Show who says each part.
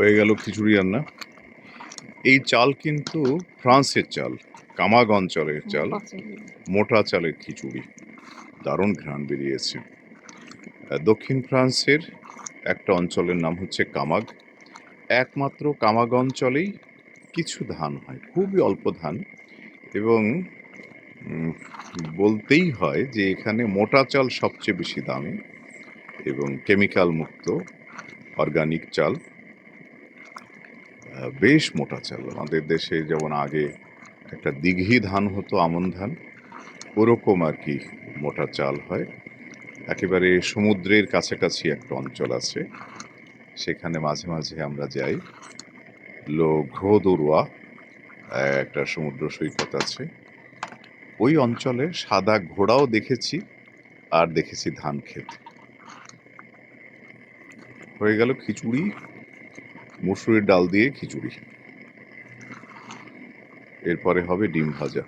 Speaker 1: হয়ে গেল খিচুড়ি রান্না। এই চাল কিন্তু ফ্রান্সের চাল কামাগ অঞ্চলের চাল, মোটা চালের খিচুড়ি। দারুণ ঘ্রাণ বেরিয়েছে। দক্ষিণ ফ্রান্সের একটা অঞ্চলের নাম হচ্ছে কামাগ। একমাত্র কামাগ অঞ্চলেই কিছু ধান হয়, খুবই অল্প ধান এবং বলতেই হয় যে এখানে মোটা চাল সবচেয়ে বেশি দামি এবং কেমিক্যাল মুক্ত, অর্গানিক চাল। বেশ মোটা চাল। আমাদের দেশে যেমন আগে একটা দিঘি ধান হতো, আমন ধান, ওরকম আর কি মোটা চাল হয়। একেবারে সমুদ্রের কাছাকাছি একটা অঞ্চল আছে। সেখানে মাঝে মাঝে আমরা যাই। লো ঘ্রোদুরুয়া একটা সমুদ্র সৈকত আছে। ওই অঞ্চলে সাদা ঘোড়াও দেখেছি আর দেখেছি ধান ক্ষেত। হয়ে গেল খিচুড়ি মুসুরির ডাল দিয়ে খিচুড়ি। এরপরে হবে ডিম ভাজা।